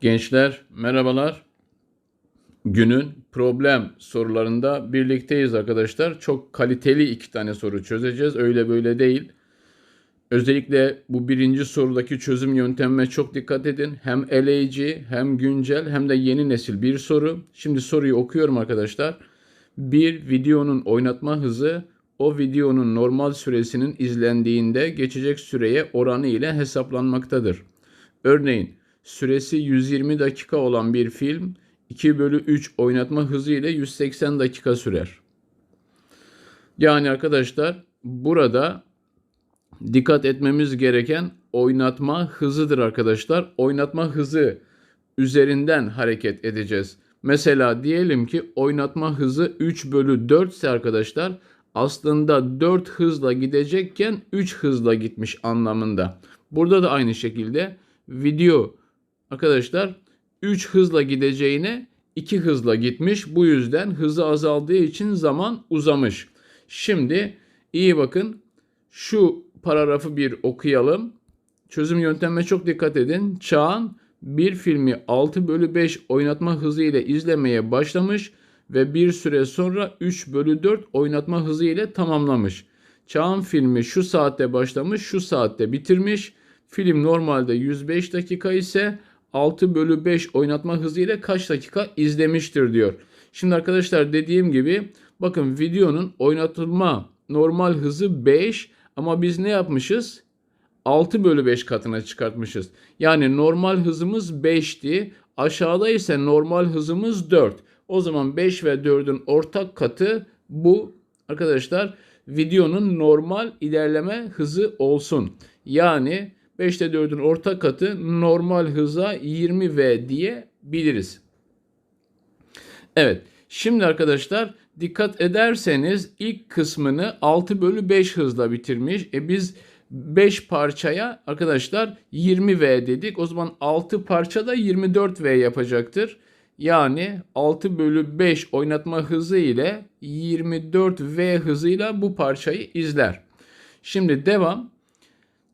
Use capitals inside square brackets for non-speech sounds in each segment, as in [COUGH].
Gençler merhabalar. Günün problem sorularında birlikteyiz arkadaşlar. Çok kaliteli iki tane soru çözeceğiz. Öyle böyle değil. Özellikle bu birinci sorudaki çözüm yöntemine çok dikkat edin. Hem eleyici hem güncel hem de yeni nesil bir soru. Şimdi soruyu okuyorum arkadaşlar. Bir videonun oynatma hızı o videonun normal süresinin izlendiğinde geçecek süreye oranı ile hesaplanmaktadır. Örneğin süresi 120 dakika olan bir film 2 bölü 3 oynatma hızı ile 180 dakika sürer. Yani arkadaşlar burada dikkat etmemiz gereken oynatma hızıdır arkadaşlar. Oynatma hızı üzerinden hareket edeceğiz. Mesela diyelim ki oynatma hızı 3 bölü 4 ise arkadaşlar aslında 4 hızla gidecekken 3 hızla gitmiş anlamında. Burada da aynı şekilde video arkadaşlar 3 hızla gideceğine 2 hızla gitmiş. Bu yüzden hızı azaldığı için zaman uzamış. Şimdi iyi bakın şu paragrafı bir okuyalım. Çözüm yöntemine çok dikkat edin. Çağan bir filmi 6 bölü 5 oynatma hızı ile izlemeye başlamış ve bir süre sonra 3 bölü 4 oynatma hızı ile tamamlamış. Çağan filmi şu saatte başlamış, şu saatte bitirmiş. Film normalde 105 dakika ise 6 bölü 5 oynatma hızı ile kaç dakika izlemiştir diyor. Şimdi arkadaşlar dediğim gibi bakın videonun oynatılma normal hızı 5 ama biz ne yapmışız? 6 bölü 5 katına çıkartmışız. Yani normal hızımız 5'ti. Aşağıda ise normal hızımız 4. O zaman 5 ve 4'ün ortak katı bu arkadaşlar videonun normal ilerleme hızı olsun. Yani 5 ile 4'ün ortak katı normal hıza 20V diyebiliriz. Evet. Şimdi arkadaşlar dikkat ederseniz ilk kısmını 6 bölü 5 hızla bitirmiş. E biz 5 parçaya arkadaşlar 20V dedik. O zaman 6 parça da 24V yapacaktır. Yani 6 bölü 5 oynatma hızı ile 24V hızıyla bu parçayı izler. Şimdi devam.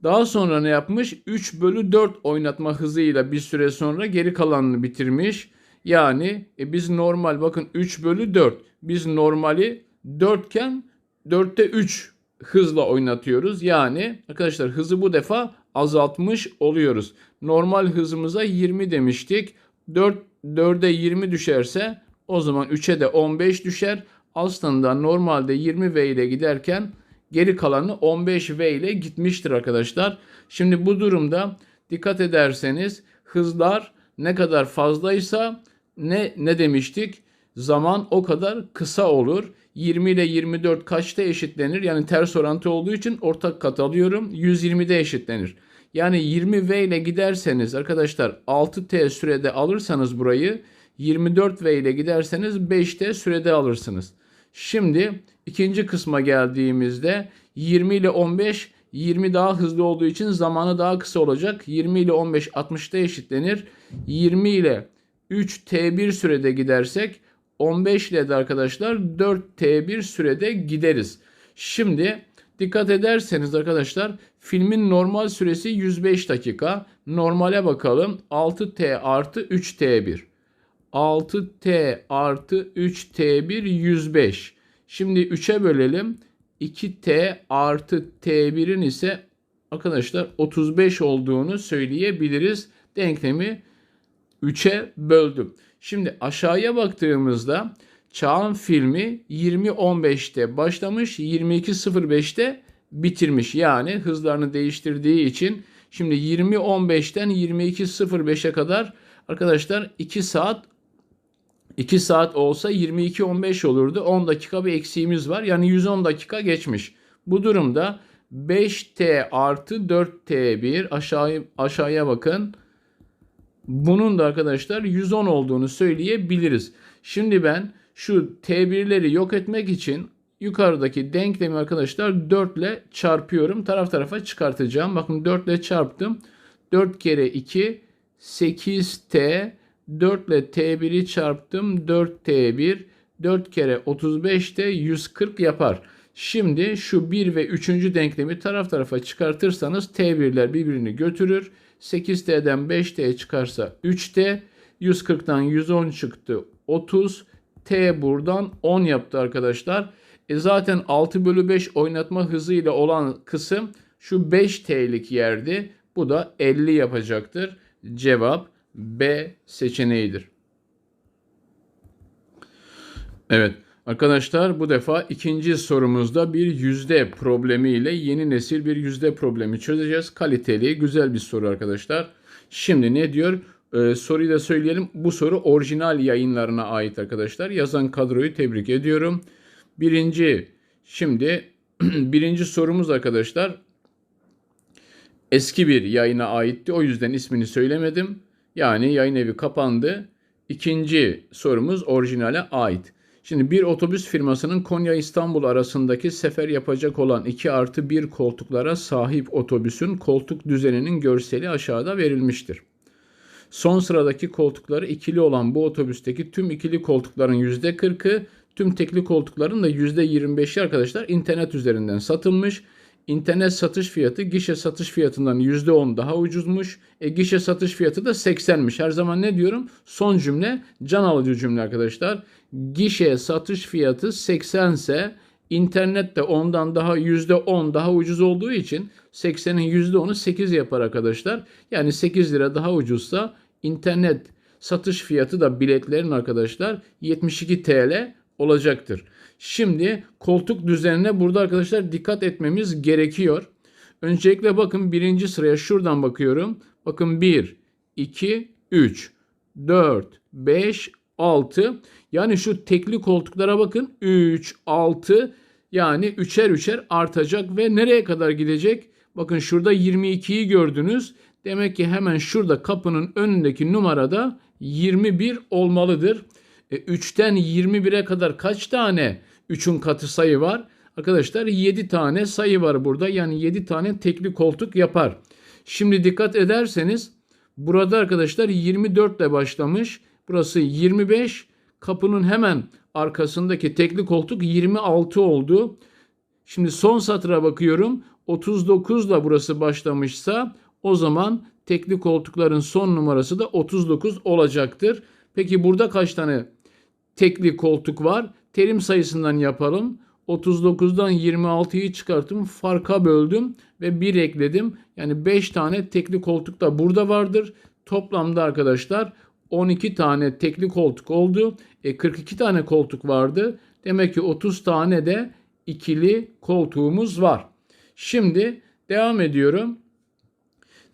Daha sonra ne yapmış? 3 bölü 4 oynatma hızıyla bir süre sonra geri kalanını bitirmiş. Yani e, biz normal bakın 3 bölü 4. Biz normali 4 iken 4'te 3 hızla oynatıyoruz. Yani arkadaşlar hızı bu defa azaltmış oluyoruz. Normal hızımıza 20 demiştik. 4 4'e 20 düşerse o zaman 3'e de 15 düşer. Aslında normalde 20 V ile giderken geri kalanı 15 V ile gitmiştir arkadaşlar. Şimdi bu durumda dikkat ederseniz hızlar ne kadar fazlaysa ne ne demiştik? Zaman o kadar kısa olur. 20 ile 24 kaçta eşitlenir? Yani ters orantı olduğu için ortak kat alıyorum. 120'de eşitlenir. Yani 20V ile giderseniz arkadaşlar 6T sürede alırsanız burayı 24V ile giderseniz 5T sürede alırsınız. Şimdi ikinci kısma geldiğimizde 20 ile 15 20 daha hızlı olduğu için zamanı daha kısa olacak. 20 ile 15 60'ta eşitlenir. 20 ile 3 T1 sürede gidersek 15 ile de arkadaşlar 4 T1 sürede gideriz. Şimdi dikkat ederseniz arkadaşlar filmin normal süresi 105 dakika. Normale bakalım 6T artı 3T1. 6T artı 3T1 105. Şimdi 3'e bölelim. 2T artı T1'in ise arkadaşlar 35 olduğunu söyleyebiliriz. Denklemi 3'e böldüm. Şimdi aşağıya baktığımızda Çağan filmi 20.15'te başlamış, 22.05'te bitirmiş. Yani hızlarını değiştirdiği için şimdi 20.15'ten 22.05'e kadar arkadaşlar 2 saat 2 saat olsa 22.15 olurdu. 10 dakika bir eksiğimiz var. Yani 110 dakika geçmiş. Bu durumda 5T artı 4T1 aşağı, aşağıya bakın. Bunun da arkadaşlar 110 olduğunu söyleyebiliriz. Şimdi ben şu T1'leri yok etmek için yukarıdaki denklemi arkadaşlar 4 ile çarpıyorum. Taraf tarafa çıkartacağım. Bakın 4 ile çarptım. 4 kere 2 8T 4 ile T1'i çarptım. 4T1 4 kere 35 de 140 yapar. Şimdi şu 1 ve 3. denklemi taraf tarafa çıkartırsanız T1'ler birbirini götürür. 8T'den 5T çıkarsa 3T. 140'tan 110 çıktı 30. T buradan 10 yaptı arkadaşlar. E zaten 6 bölü 5 oynatma hızıyla olan kısım şu 5T'lik yerdi. Bu da 50 yapacaktır. Cevap B seçeneğidir. Evet arkadaşlar bu defa ikinci sorumuzda bir yüzde problemiyle yeni nesil bir yüzde problemi çözeceğiz. Kaliteli güzel bir soru arkadaşlar. Şimdi ne diyor? Ee, soruyu da söyleyelim. Bu soru orijinal yayınlarına ait arkadaşlar. Yazan kadroyu tebrik ediyorum. Birinci şimdi [CLEARS THROAT] birinci sorumuz arkadaşlar eski bir yayına aitti. O yüzden ismini söylemedim. Yani yayın evi kapandı. İkinci sorumuz orijinale ait. Şimdi bir otobüs firmasının Konya İstanbul arasındaki sefer yapacak olan 2 artı 1 koltuklara sahip otobüsün koltuk düzeninin görseli aşağıda verilmiştir. Son sıradaki koltukları ikili olan bu otobüsteki tüm ikili koltukların %40'ı, tüm tekli koltukların da %25'i arkadaşlar internet üzerinden satılmış. İnternet satış fiyatı gişe satış fiyatından %10 daha ucuzmuş. E, gişe satış fiyatı da 80'miş. Her zaman ne diyorum? Son cümle can alıcı cümle arkadaşlar. Gişe satış fiyatı 80 ise internet de ondan daha %10 daha ucuz olduğu için 80'in %10'u 8 yapar arkadaşlar. Yani 8 lira daha ucuzsa internet satış fiyatı da biletlerin arkadaşlar 72 TL olacaktır. Şimdi koltuk düzenine burada arkadaşlar dikkat etmemiz gerekiyor. Öncelikle bakın birinci sıraya şuradan bakıyorum. Bakın 1, 2, 3, 4, 5, 6. Yani şu tekli koltuklara bakın 3, 6 yani üçer üçer artacak ve nereye kadar gidecek? Bakın şurada 22'yi gördünüz. Demek ki hemen şurada kapının önündeki numarada 21 olmalıdır. E, 3'ten 21'e kadar kaç tane 3'ün katı sayı var? Arkadaşlar 7 tane sayı var burada. Yani 7 tane tekli koltuk yapar. Şimdi dikkat ederseniz burada arkadaşlar 24 ile başlamış. Burası 25. Kapının hemen arkasındaki tekli koltuk 26 oldu. Şimdi son satıra bakıyorum. 39 ile burası başlamışsa o zaman tekli koltukların son numarası da 39 olacaktır. Peki burada kaç tane tekli koltuk var? Terim sayısından yapalım. 39'dan 26'yı çıkarttım. Farka böldüm ve 1 ekledim. Yani 5 tane tekli koltuk da burada vardır. Toplamda arkadaşlar 12 tane tekli koltuk oldu. E 42 tane koltuk vardı. Demek ki 30 tane de ikili koltuğumuz var. Şimdi devam ediyorum.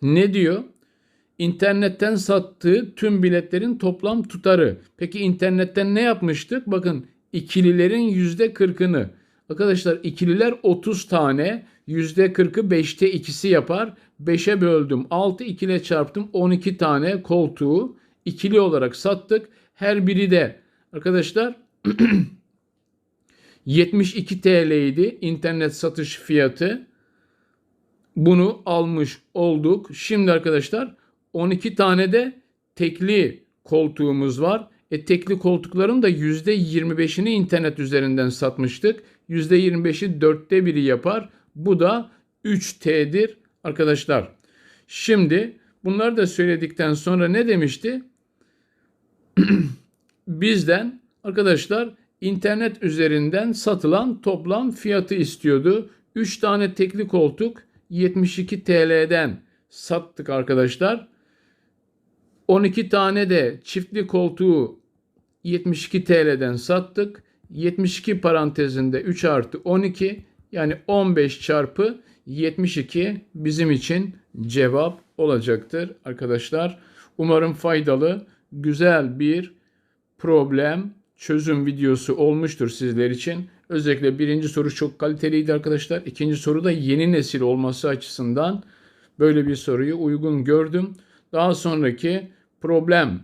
Ne diyor? İnternetten sattığı tüm biletlerin toplam tutarı. Peki internetten ne yapmıştık? Bakın ikililerin yüzde 40'ını. Arkadaşlar ikililer 30 tane. Yüzde 40'ı 5'te ikisi yapar. 5'e böldüm. 6 ikile çarptım. 12 tane koltuğu ikili olarak sattık. Her biri de arkadaşlar [CLEARS THROAT] 72 TL idi internet satış fiyatı. Bunu almış olduk. Şimdi arkadaşlar 12 tane de tekli koltuğumuz var. E, tekli koltukların da %25'ini internet üzerinden satmıştık. %25'i dörtte biri yapar. Bu da 3T'dir arkadaşlar. Şimdi bunları da söyledikten sonra ne demişti? [CLEARS THROAT] Bizden arkadaşlar internet üzerinden satılan toplam fiyatı istiyordu. 3 tane tekli koltuk 72 TL'den sattık arkadaşlar. 12 tane de çiftli koltuğu 72 TL'den sattık. 72 parantezinde 3 artı 12 yani 15 çarpı 72 bizim için cevap olacaktır arkadaşlar. Umarım faydalı, güzel bir problem çözüm videosu olmuştur sizler için. Özellikle birinci soru çok kaliteliydi arkadaşlar. İkinci soru da yeni nesil olması açısından böyle bir soruyu uygun gördüm. Daha sonraki problem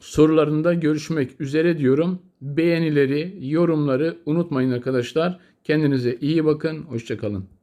sorularında görüşmek üzere diyorum. Beğenileri, yorumları unutmayın arkadaşlar. Kendinize iyi bakın. Hoşçakalın.